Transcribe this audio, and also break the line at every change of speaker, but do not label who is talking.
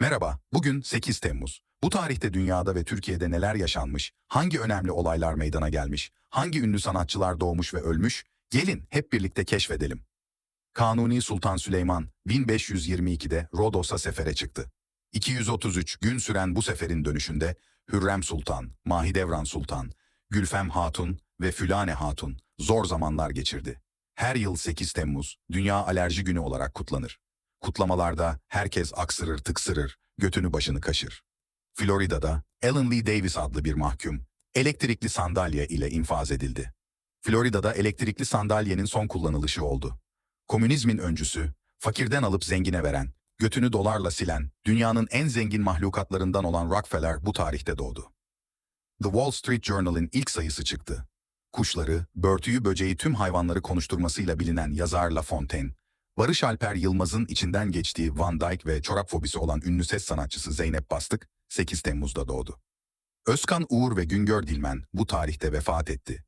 Merhaba, bugün 8 Temmuz. Bu tarihte dünyada ve Türkiye'de neler yaşanmış, hangi önemli olaylar meydana gelmiş, hangi ünlü sanatçılar doğmuş ve ölmüş, gelin hep birlikte keşfedelim. Kanuni Sultan Süleyman 1522'de Rodos'a sefere çıktı. 233 gün süren bu seferin dönüşünde Hürrem Sultan, Mahidevran Sultan, Gülfem Hatun ve Fülane Hatun zor zamanlar geçirdi. Her yıl 8 Temmuz Dünya Alerji Günü olarak kutlanır. Kutlamalarda herkes aksırır tıksırır, götünü başını kaşır. Florida'da Ellen Lee Davis adlı bir mahkum elektrikli sandalye ile infaz edildi. Florida'da elektrikli sandalyenin son kullanılışı oldu. Komünizmin öncüsü, fakirden alıp zengine veren, götünü dolarla silen, dünyanın en zengin mahlukatlarından olan Rockefeller bu tarihte doğdu. The Wall Street Journal'in ilk sayısı çıktı. Kuşları, börtüyü, böceği tüm hayvanları konuşturmasıyla bilinen yazar La Fontaine, Barış Alper Yılmaz'ın içinden geçtiği Van Dyke ve çorap fobisi olan ünlü ses sanatçısı Zeynep Bastık 8 Temmuz'da doğdu. Özkan Uğur ve Güngör Dilmen bu tarihte vefat etti.